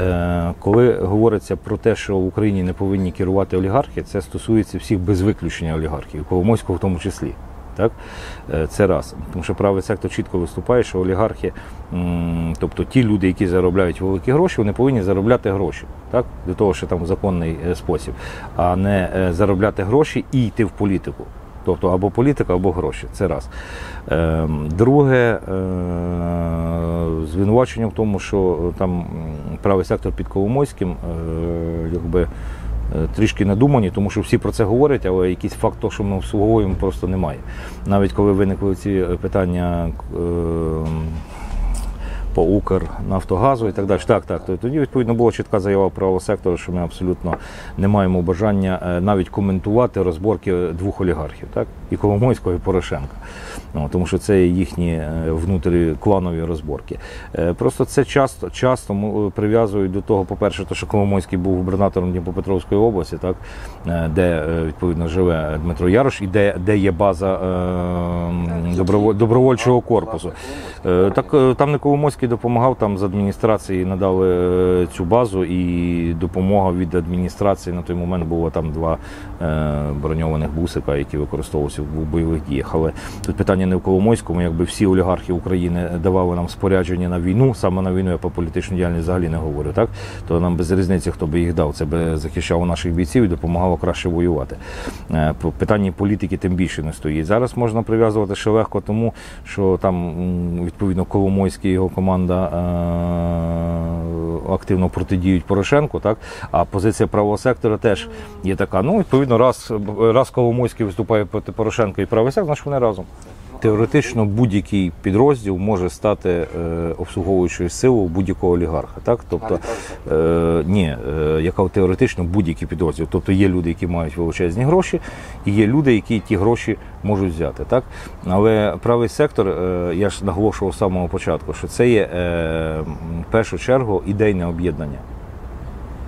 Е, Коли говориться про те, що в Україні не повинні керувати олігархи, це стосується всіх без виключення олігархів, Коломойського в тому числі. Так? Е, Це раз. Тому що правий сектор чітко виступає, що олігархи, тобто ті люди, які заробляють великі гроші, вони повинні заробляти гроші. Так? До того, що там законний е, спосіб, а не заробляти гроші і йти в політику. Тобто або політика, або гроші. Це раз. Ем, Друге, звинувачення в тому, що е, там правий сектор під Коломойським е, якби, е, трішки надумані, тому що всі про це говорять, але якийсь факт того, що ми обслуговуємо, просто немає. Навіть коли виникли ці питання. По Укрнафтогазу і так далі. Так, так. Тоді відповідно була чітка заява правого сектору, що ми абсолютно не маємо бажання е, навіть коментувати розборки двох олігархів, так і Коломойського, і Порошенка. Ну, тому що це їхні е, внутрі кланові розборки. Е, Просто це часто часто прив'язують до того, по-перше, то, що Коломойський був губернатором Дніпропетровської області, так де відповідно живе Дмитро Ярош, і де, де є база е, добровольчого корпусу. Так там не Коломойський допомагав, там з адміністрації надали е, цю базу, і допомога від адміністрації на той момент було там два е, броньованих бусика, які використовувалися в бойових діях. Але тут питання не в Коломойському, якби всі олігархи України давали нам спорядження на війну, саме на війну я по політичній діяльності взагалі не говорю, так то нам без різниці, хто би їх дав, це би захищало наших бійців і допомагало краще воювати. Е, По питанні політики тим більше не стоїть. Зараз можна прив'язувати ще легко тому, що там відповідно Коломойський його команда е, активно протидіють Порошенку, так а позиція правого сектора теж є така. Ну, відповідно, раз, раз Коломойський виступає проти Порошенка і правий сектор, значить вони разом. Теоретично будь-який підрозділ може стати е, обслуговуючою силою будь-якого олігарха. Так? Тобто, е, ні, е, яка теоретично будь-який підрозділ. Тобто є люди, які мають величезні гроші, і є люди, які ті гроші можуть взяти. Так? Але правий сектор, е, я ж наголошував з самого початку, що це є е, в першу чергу ідейне об'єднання.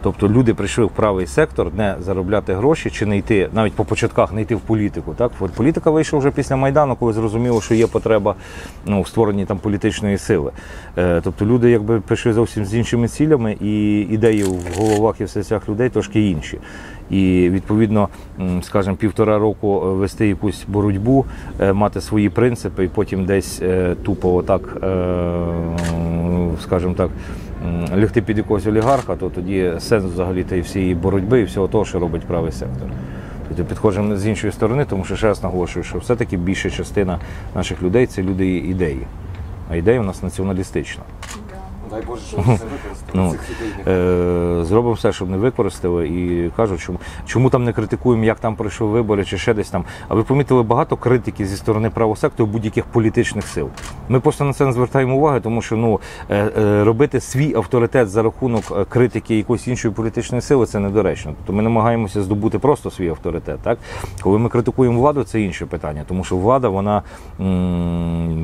Тобто люди прийшли в правий сектор не заробляти гроші чи не йти, навіть по початках не йти в політику. Так? Політика вийшла вже після Майдану, коли зрозуміло, що є потреба ну, в створенні там політичної сили. Е, тобто люди якби прийшли зовсім з іншими цілями, і ідеї в головах і в серцях людей трошки інші. І відповідно, скажімо, півтора року е, вести якусь боротьбу, е, мати свої принципи, і потім десь е, тупо отак, скажімо так, лягти під якогось олігарха, то тоді сенс взагалі тієї всієї боротьби і всього того, що робить правий сектор. Тобто підходимо з іншої сторони, тому що ще раз наголошую, що все-таки більша частина наших людей це люди ідеї. А ідея у нас націоналістична. Дай Боже, що вони це використали. Ну, цих. Е, зробимо все, щоб не використали. І кажуть, чому, чому там не критикуємо, як там пройшов вибори, чи ще десь там. А ви помітили багато критики зі сторони правого сектору будь-яких політичних сил. Ми просто на це не звертаємо уваги, тому що ну е, е, робити свій авторитет за рахунок е, критики якоїсь іншої політичної сили це недоречно. Тобто ми намагаємося здобути просто свій авторитет. Так, коли ми критикуємо владу, це інше питання, тому що влада, вона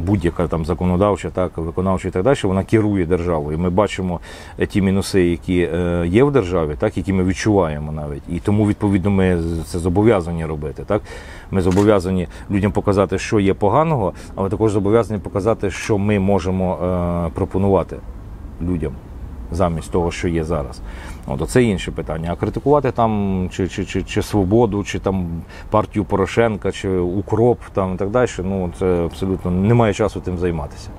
будь-яка там законодавча, так виконавча і так далі, вона керує державою. Ми бачимо е, ті мінуси, які е, є в державі, так які ми відчуваємо навіть, і тому відповідно ми це зобов'язані робити. Так ми зобов'язані людям показати, що є поганого, але також зобов'язані показати, що ми можемо е, пропонувати людям. Замість того, що є зараз, от це інше питання. А критикувати там чи, чи, чи, чи свободу, чи там партію Порошенка, чи укроп там і так далі. Ну це абсолютно немає часу тим займатися.